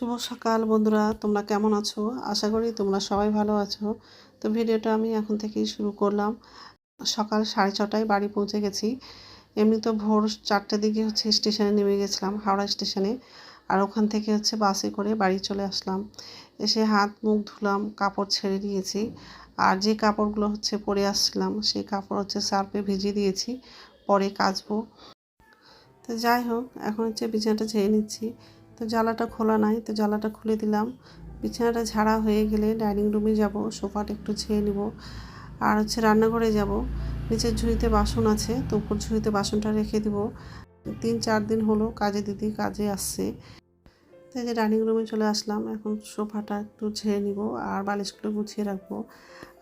শুভ সকাল বন্ধুরা, তোমরা কেমন আছো? আশা করি তোমরা সবাই ভালো আছো। তো ভিডিওটা আমি এখন থেকেই শুরু করলাম। সকাল সাড়ে ছটায় বাড়ি পৌঁছে গেছি। এমনি তো ভোর চারটের দিকে হচ্ছে স্টেশনে নেমে গেছিলাম, হাওড়া স্টেশনে। আর ওখান থেকে হচ্ছে বাসে করে বাড়ি চলে আসলাম। এসে হাত মুখ ধুলাম, কাপড় ছেড়ে দিয়েছি আর যে কাপড়গুলো হচ্ছে পরে আসছিলাম, সেই কাপড় হচ্ছে সার্ফে ভিজিয়ে দিয়েছি, পরে কাচবো। তো যাই হোক, এখন হচ্ছে বিছানাটা ছেড়ে নিচ্ছি। তো জ্বালাটা খোলা নাই, তো জ্বালাটা খুলে দিলাম। বিছানাটা ঝাড়া হয়ে গেলে ডাইনিং রুমে যাব, সোফাটা একটু ছেয়ে নিব। আর হচ্ছে রান্নাঘরে যাব, নিচের ঝুড়িতে বাসন আছে, তো উপর ঝুড়িতে বাসনটা রেখে দিব। তিন চার দিন হলো কাজে দিদি কাজে আসছে। তাই যে ডাইনিং রুমে চলে আসলাম, এখন সোফাটা একটু ঝেড়ে নিব আর বালিশগুলো গুছিয়ে রাখব।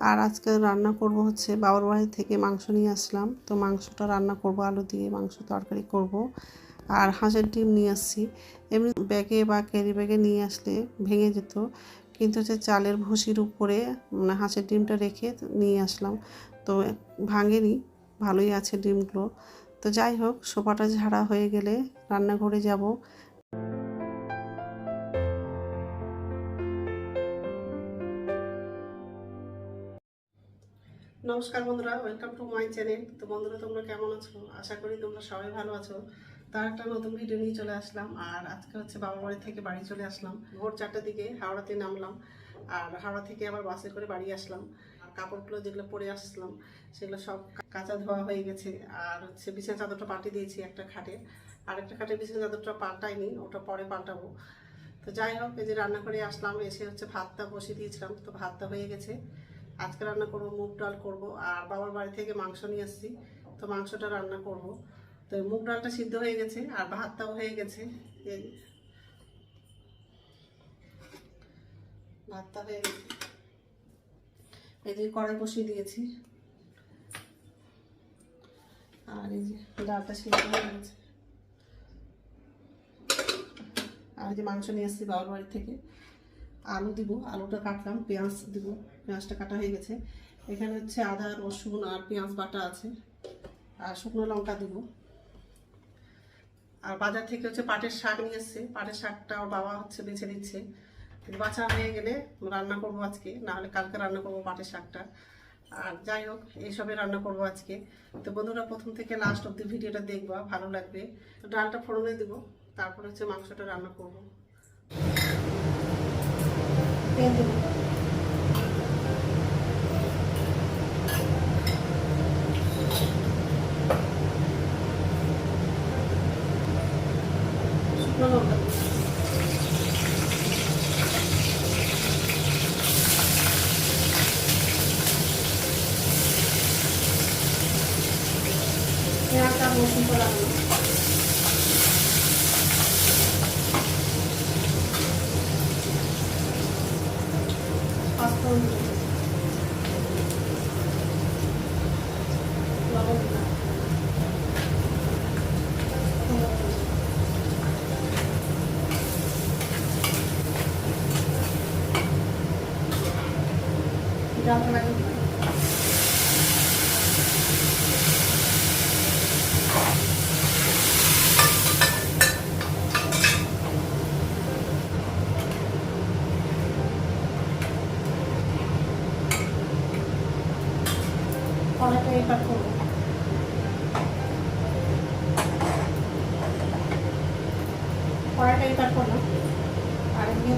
আর আজকে রান্না করব হচ্ছে বাবার বাড়ি থেকে মাংস নিয়ে আসলাম, তো মাংসটা রান্না করব, আলু দিয়ে মাংস তরকারি করব। আর হাঁসের ডিম নিয়ে আসছি। এমনি ব্যাগে বা ক্যারি ব্যাগে নিয়ে আসলে ভেঙে যেত। কিন্তু হচ্ছে চালের ভুসির উপরে মানে হাঁসের ডিমটা রেখে নিয়ে আসলাম। তো ভাঙেনি, ভালোই আছে ডিমগুলো। তো যাই হোক, সোফাটা ঝাড়া হয়ে গেলে রান্নাঘরে যাব। নমস্কার বন্ধুরা, ওয়েলকাম টু মাই চ্যানেল। তো বন্ধুরা, তোমরা কেমন আছো? আশা করি তোমরা সবাই ভালো আছো। তার একটা নতুন ভিডিও নিয়ে চলে আসলাম। আর আজকে হচ্ছে বাবার বাড়ি থেকে বাড়ি চলে আসলাম। ভোর চারটার দিকে হাওড়াতে নামলাম। আর হাওড়া থেকে আবার বাসে করে বাড়ি আসলাম। কাপড়গুলো যেগুলো পরে আসলাম, সেগুলো সব কাঁচা ধোয়া হয়ে গেছে। আর হচ্ছে বিছানা চাদরটা পাল্টে দিয়েছি একটা খাটে। আর একটা খাটে বিছানা চাদরটা পাল্টাইনি, ওটা পরে পাল্টাবো। তো যাই হোক, এই যে রান্না করে আসলাম, এসে হচ্ছে ভাতটা বসিয়ে দিয়েছিলাম। তো ভাতটা হয়ে গেছে। আজকে রান্না করব, মুগ ডাল করব। আর বাবার বাড়ি থেকে মাংস নিয়ে আসছি। তো মাংসটা রান্না করব। তো মুগ ডালটা সিদ্ধ হয়ে গেছে, আর ভাতটাও হয়ে গেছে। ভাতটা হয়ে গেছে। এই যে কড়াই বসিয়ে দিয়েছি। আর এই যে ডালটা সিদ্ধ হয়ে গেছে। আর যে মাংস নিয়ে আসছি বাবার বাড়ি থেকে। আলু দিব, আলুটা কাটলাম, পেঁয়াজ দিব, পেঁয়াজটা কাটা হয়ে গেছে। এখানে হচ্ছে আদা, রসুন আর পেঁয়াজ বাটা আছে। আর শুকনো লঙ্কা দিব। আর বাজার থেকে হচ্ছে পাটের শাক নিয়ে পাটের শাকটা ওর বাবা হচ্ছে বেছে দিচ্ছে বাছা হয়ে গেলে রান্না করব আজকে নাহলে কালকে রান্না করব পাটের শাকটা। আর যাই হোক, এইসবে রান্না করব আজকে। তো বন্ধুরা, প্রথম থেকে লাস্ট অব্দি ভিডিওটা দেখবা, ভালো লাগবে। ডালটা ফোড়নে দেবো, তারপর হচ্ছে মাংসটা রান্না করব। তেল দেবো শুকনো লঙ্কা দেবো। পেঁয়াজটা রসুন তো লাগল পাঁচফোড়ন দেবো। লবণ দিলাম। হলুদ দেবো। কড়াইটা এবার করব। করলাম আর এমনি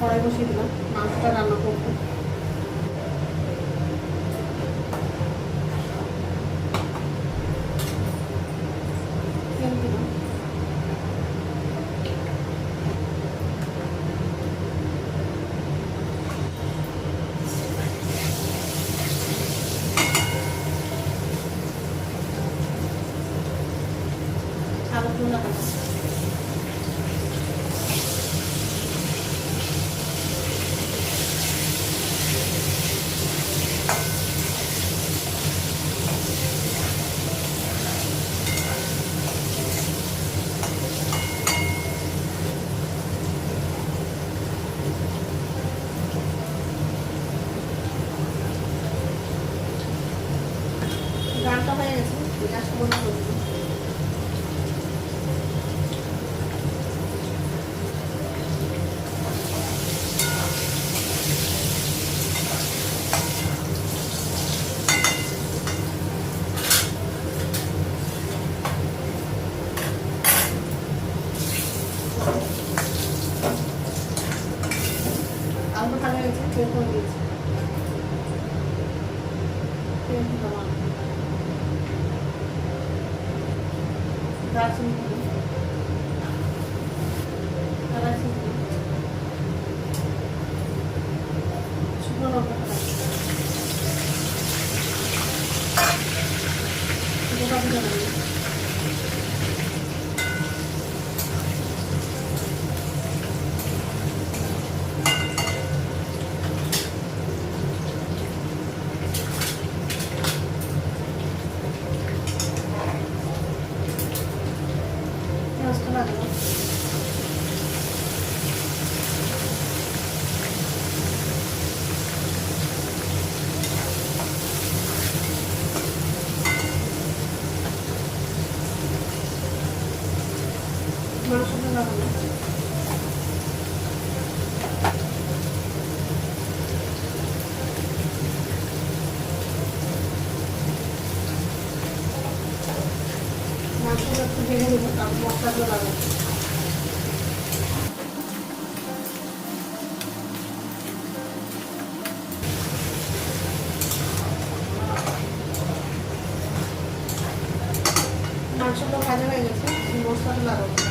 কড়াই বসিয়ে দিলাম মাংসটা রান্না Здравствуйте. মাংসটা লাগল মাংসটা একটু ভেঙে নেব তারপর মশলাগুলো লাগাবো মাংসটা ভাজা হয়ে গেছে, মশলাটা লাগাবো।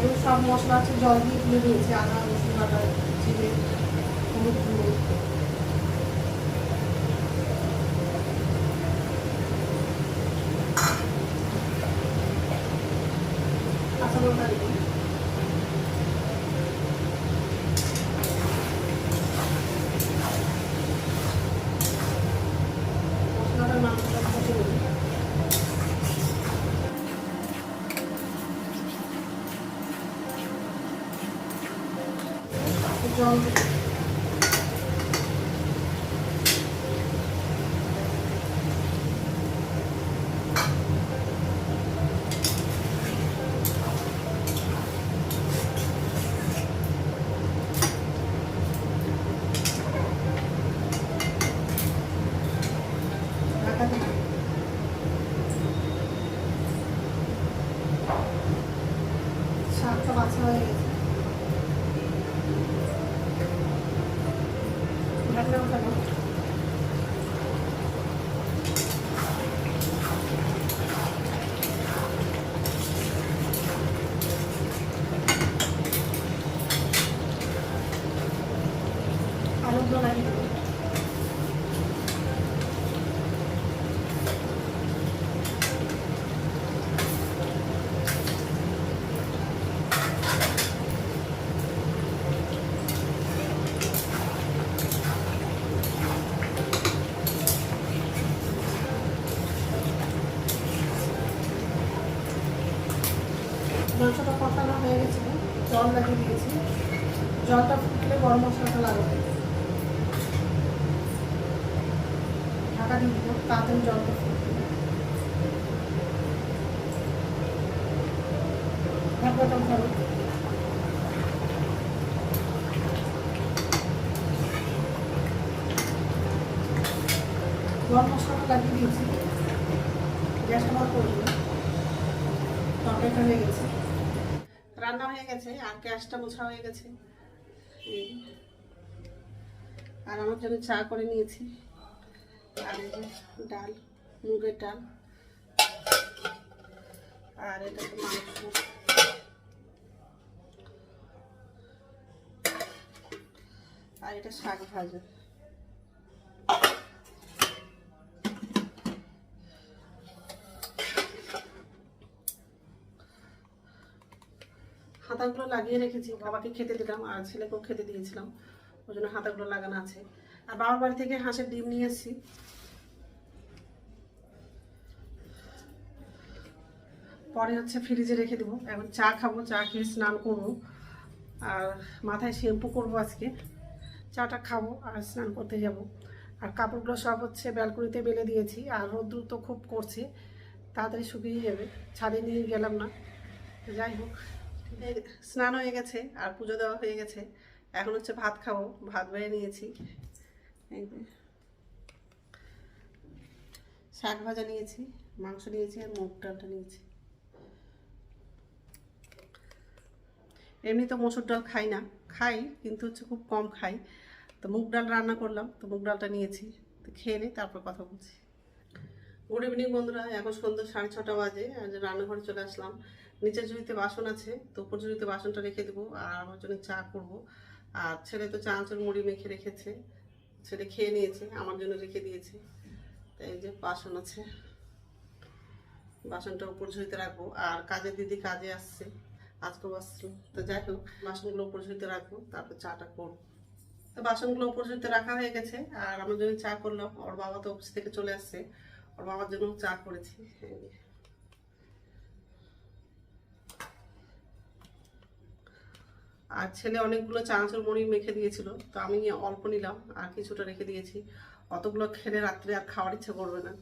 এবং সব মশলা আছে জল দিয়ে তুলে দিয়েছি, আদা, রসুন, বাটা, জিরে, হলুদ গুঁড়ো। কাঁচা লঙ্কা Gracias, জল লাগিয়ে দিয়েছি। জলটা ফুটলে গরম মশলাটা লাগাবো। ঢাকা দিয়ে দিব তাড়াতাড়ি জলটা ফুটবে ঢাকনাটা উঠাবো গরম মশলাটা লাগিয়ে দিয়েছি। গ্যাসটা বন্ধ করে দিলাম। তরকারিটা হয়ে গেছে। হয়ে গেছে, আর গ্যাসটা মোছা হয়ে গেছে। আর আমার জন্য চা করে নিয়েছি। আর ডাল, মুগের ডাল। আর এটা তো মাংস। আর এটা শাক ভাজা। হাতাগুলো লাগিয়ে রেখেছি, বাবাকে খেতে দিলাম আর ছেলেকেও খেতে দিয়েছিলাম, ওই জন্য হাতাগুলো লাগানো আছে। আর বাবার বাড়ি থেকে হাঁসের ডিম নিয়ে এসেছি। পরে হচ্ছে ফ্রিজে রেখে দেবো। এখন চা খাব, চা খেয়ে স্নান করব। আর মাথায় শ্যাম্পু করব আজকে। চাটা খাব আর স্নান করতে যাব। আর কাপড়গুলো সব হচ্ছে ব্যালকনিতে বেলে দিয়েছি। আর রোদ্দুর তো খুব করছে, তাড়াতাড়ি শুকিয়ে যাবে। ছাদে নিয়ে গেলাম না। যাই হোক। স্নান হয়ে গেছে, আর পুজো দেওয়া হয়ে গেছে। এখন হচ্ছে ভাত খাব, ভাত বেড়ে নিয়েছি। শাক ভাজা নিয়েছি, মাংস নিয়েছি, আর মুগ ডালটা নিয়েছি। এমনি তো মসুর ডাল খাই না, খাই, কিন্তু হচ্ছে খুব কম খাই। তো মুগ ডাল রান্না করলাম, তো মুগ ডালটা নিয়েছি। তো খেয়ে নিই তারপর কথা বলছি। গুড ইভিনিং বন্ধুরা, এখন সন্ধ্যা সাড়ে ছটা বাজে রান্নাঘরে চলে আসলাম। নিচের ঝুড়িতে বাসন আছে, তো উপর ঝুড়িতে বাসনটা রেখে দেবো, আর আমার জন্য চা করব। আর ছেলে তো চা চাঁচুর মুড়ি মেখে রেখেছে, ছেলে খেয়ে নিয়েছে, আমার জন্য রেখে দিয়েছে। তাই এই যে বাসন আছে, বাসনটা উপর ঝুড়িতে রাখব। আর কাজের দিদি কাজে আসছে আজকেও আসছিল তো যাই হোক, বাসনগুলো উপর ঝুড়িতে রাখব, তারপর চাটা করব। তো বাসনগুলো উপর ঝুড়িতে রাখা হয়ে গেছে, আর আমার জন্য চা করলাম ওর বাবা তো অফিস থেকে চলে আসছে, ওর বাবার জন্য চা করেছি এই যে। আর ছেলে অনেকগুলো চানাচুর মুড়ি মেখে দিয়েছিল, তো আমি অল্প নিলাম আর কিছুটা রেখে দিয়েছি। অতগুলো খেলে রাত্রে আর খাওয়ার ইচ্ছা করবে না।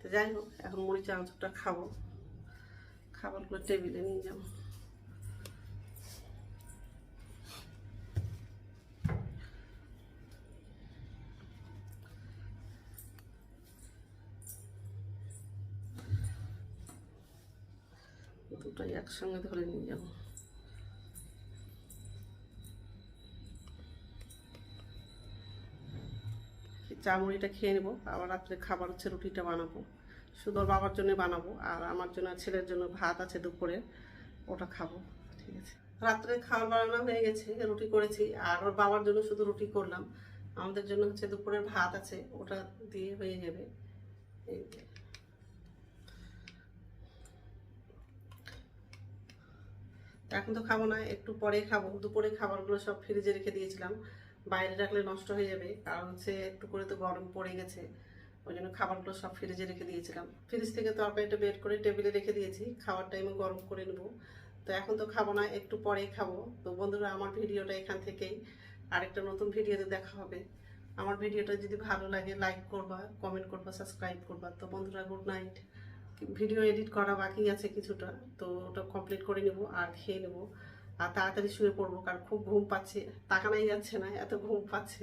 তো যাই হোক, এখন মুড়ি চানাচুরটা খাব। খাবারগুলো টেবিলে নিয়ে যাব। দুটোই একসঙ্গে ধরে নিয়ে যাব। চা মুড়িটা খেয়ে নেব। আবার রাত্রে খাবার হচ্ছে রুটিটা বানাবো। শুধু বাবার জন্য বানাবো, আর আমার জন্য ছেলের জন্য ভাত আছে দুপুরে, ওটা খাব। ঠিক আছে। রাত্রে খাবার বানানো হয়ে গেছে, রুটি করেছি, আর ওর বাবার জন্য শুধু রুটি করলাম। আমাদের জন্য হচ্ছে দুপুরের ভাত আছে, ওটা দিয়ে হয়ে যাবে। এখন তো খাব না, একটু পরে খাব। দুপুরে খাবারগুলো সব ফ্রিজে রেখে দিয়েছিলাম। বাইরে রাখলে নষ্ট হয়ে যাবে। কারণ হচ্ছে একটু করে তো গরম পড়ে গেছে। ওই জন্য খাবারগুলো সব ফ্রিজে রেখে দিয়েছিলাম। ফ্রিজ থেকে তরকারিটা বের করে টেবিলে রেখে দিয়েছি। খাবার টাইমে গরম করে নেব। তো এখন তো খাব না, একটু পরেই খাব। তো বন্ধুরা, আমার ভিডিওটা এখান থেকেই। আরেকটা নতুন ভিডিওতে দেখা হবে। আমার ভিডিওটা যদি ভালো লাগে লাইক করবা কমেন্ট করবা সাবস্ক্রাইব করবা। তো বন্ধুরা গুড নাইট ভিডিও এডিট করা বাকি আছে কিছুটা। তো ওটা কমপ্লিট করে নেব আর খেয়ে নেব। আর তাড়াতাড়ি শুয়ে পড়ব কারণ খুব ঘুম পাচ্ছে তাকানাই যাচ্ছে না এত ঘুম পাচ্ছে।